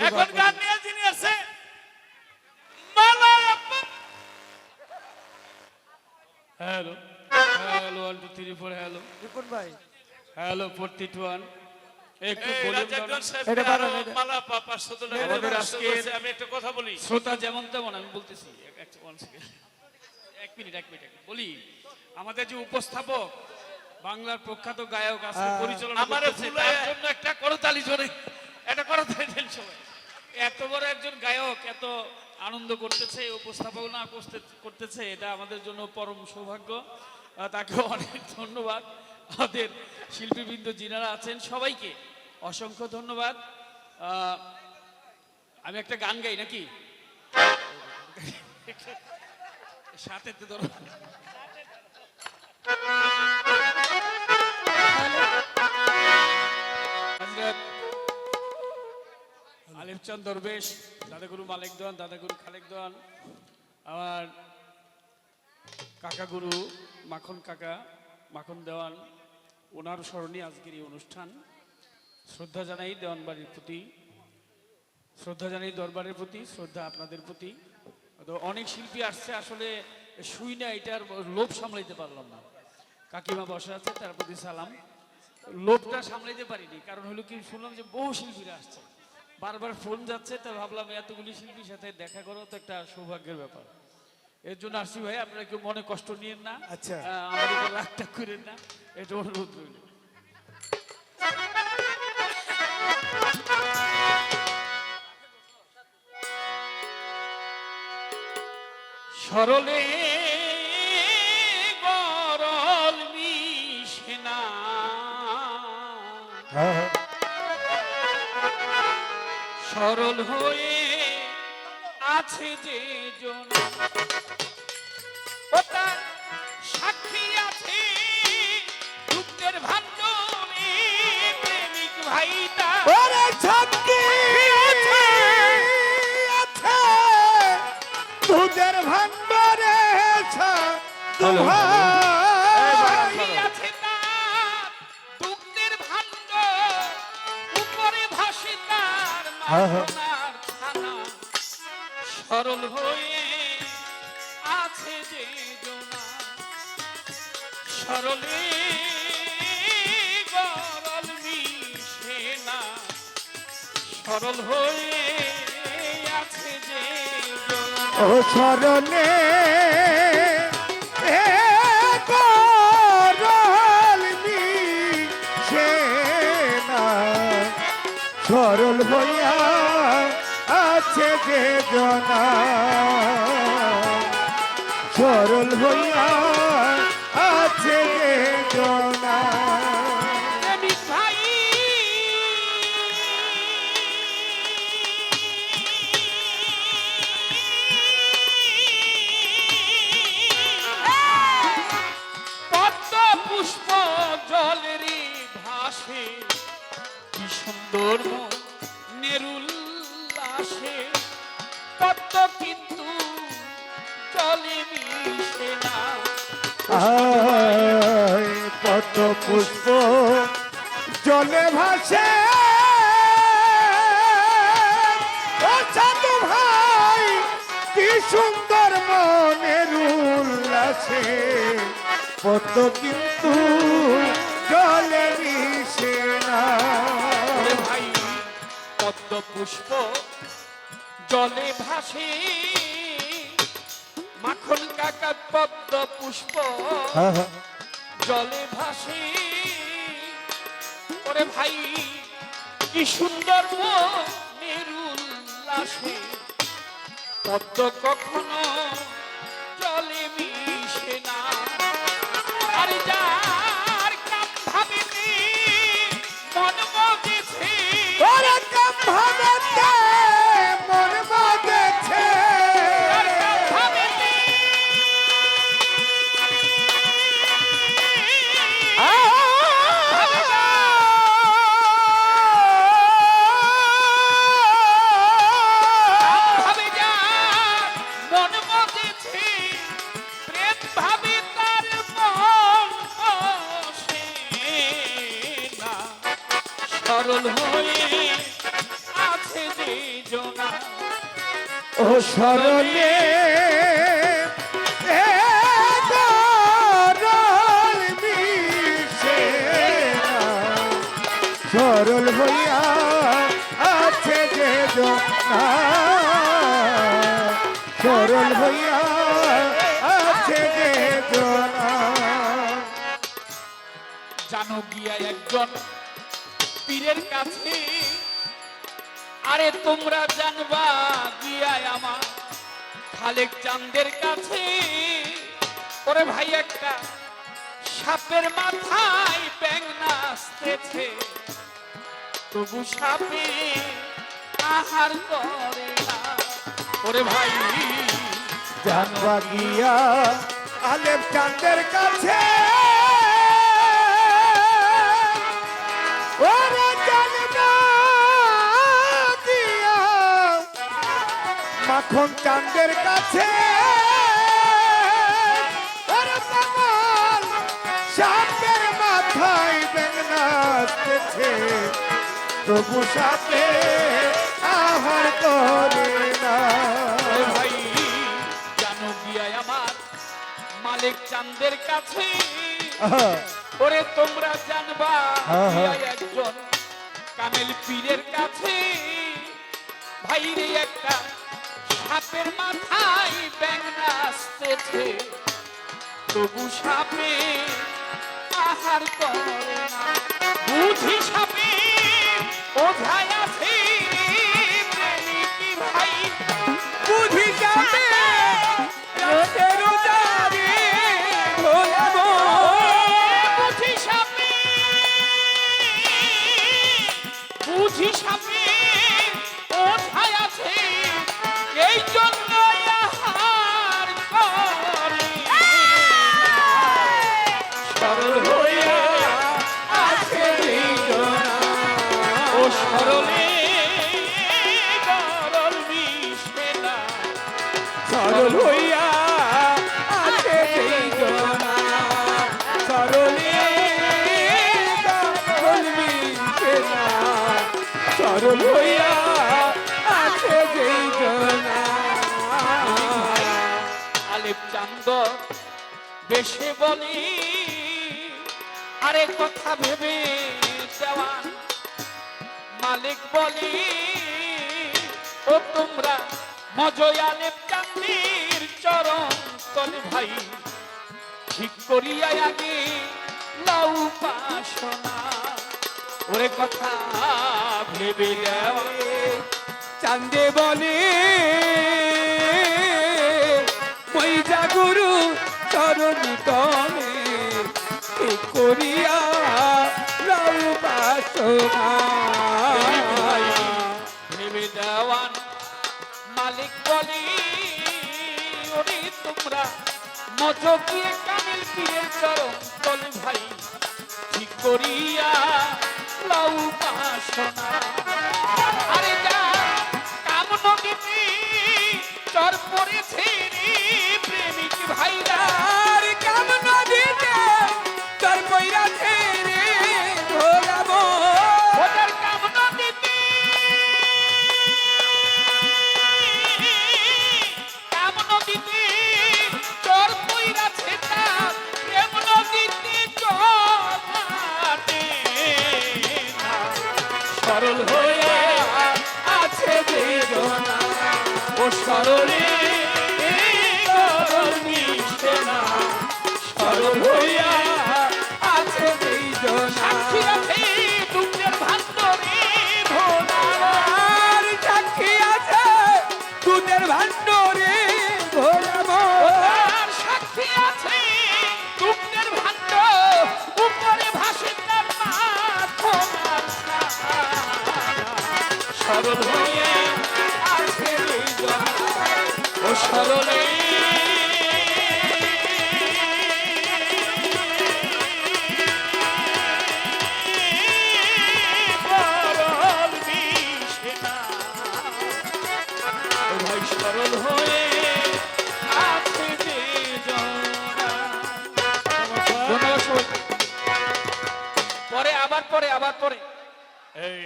এখন গান নিয়ে যিনি আছে hello hello one two three four hello Ripon ভাই। হ্যালো টু ওয়ান একটু। আমি একটা কথা বলি। শ্রোতা যেমন তেমন আমি বলতেছি এক- মিনিট এক মিনিট বলি আমাদের যে উপস্থাপক বাংলার প্রখ্যাত গায়ক আজকে পরিচালনা আমারে করতেছে তার জন্য একটা করতালি জোরে। একটা করতালি দেন সবাই। এত বড় একজন গায়ক, এত আনন্দ করতেছে উপস্থাপনা করতে- করতেছে, এটা আমাদের জন্য পরম সৌভাগ্য। তাকে অনেক ধন্যবাদ। আমাদের শিল্পীবৃন্দ যিনারা আছেন, সবাইকে অসংখ্য ধন্যবাদ। আমি একটা গান গাই নাকি? সাথে ধরো। আলিফচাঁদ দরবেশ দাদাগুরু মালিক দেওয়ান দাদাগুরু খালেক দেওয়ান আমার কাকা গুরু মাখন কাকা, মাখন দেওয়ান, ওনার স্মরণে আজকের এই অনুষ্ঠান। শ্রদ্ধা জানাই দেওয়ানবাড়ির প্রতি, শ্রদ্ধা জানাই দরবারের প্রতি, শ্রদ্ধা আপনাদের প্রতি। অনেক শিল্পী আসছে, আসলে শুই না এটার লোভ সামলাইতে পারলাম না। কাকিমা বসে আছে, তার প্রতি সালাম। লোভটা সামলাইতে পারিনি, কারণ হলো কি, শুনলাম যে বহু শিল্পীরা আসছে। বারবার ফোন যাচ্ছে তো ভাবলাম এতগুলি শিল্পীর সাথে দেখা করো তো একটা সৌভাগ্যের ব্যাপার। এর জন্য আসছি ভাই আপনারা কেউ মনে কষ্ট নিয়েন না। আচ্ছা। উপর রাগটা করেন না এটা অনুরোধ রইল। সরলে সরল হয়ে আছে যে জন। তার সাক্ষী আছে দুঃখের ভান্ডবে প্রেমিক ভাইটা। ওরে সাক্ষী আছে দুধের সরল হয়ে আছে যে সরলে গরল মিশে না। সরল হয়ে আছে যে স্মরণে যে জনা পুষ্প জলেরই ভাসে সুন্দর নেরুল আসে। পদ্ম কিন্তু কত পুষ্প জলে ভাসে ভাই, কি সুন্দর মনের উল্লাসে। কত কিন্তু জলে মিশে না। ভাই পদ্ম পুষ্প জলে ভাসে। মাখন কাকা পদ্ম পুষ্প। জলে ভাসে। ওরে ভাই কি সুন্দর নিরুল্লাসে পদ্ম কখনো ও সরলে হইয়া আছে যে সরল হইয়া আছে যে জানো গিয়া একজন পীরের কাছে আরে তোমরা জানবা গিয়া আমার খালেক চান্দের কাছে। ওরে ভাই, একটা সাপের মাথায় ব্যাং নাচতেছে। তবু সাপে আহার করে না। ওরে ভাই, জানবা গিয়া আলেপ চাঁদের কাছে। মাখন চাঁদের কাছে। সাপের মাথায় বেগনাচতেছে তবু সাপে আহার করে না। ভাই জানো গিয়া আমার মালিক চান্দের কাছে। ওরে তোমরা জানবা একজন কামেল পীরের কাছে। ভাইরে একটা সাপের মাথায় ব্যাং নাচতেছে। তবু সাপে আহার করে না। বুঝি সাপে ওঝায় আছে সরল হইয়া আছে জনা আলেপ চান্দ, বেশে বলি, আরে কথা ভেবে দেওয়ান মালিক বলি, ও তোমরা মজয় আলেপ চান্দির চরণ তলে ভাই। ঠিক করিয়া আগে লাউ পাশনা ওরে কথা ভেবে চান্দে বলে মৈজা গুরু চরণ তলে করিয়া ভেবে দেওয়ান মালিক বলি, ওরে তোমরা মজকিয়ে কামিল পীরের চরণ তল ভাই, ঠিক করিয়া লাউ সরলে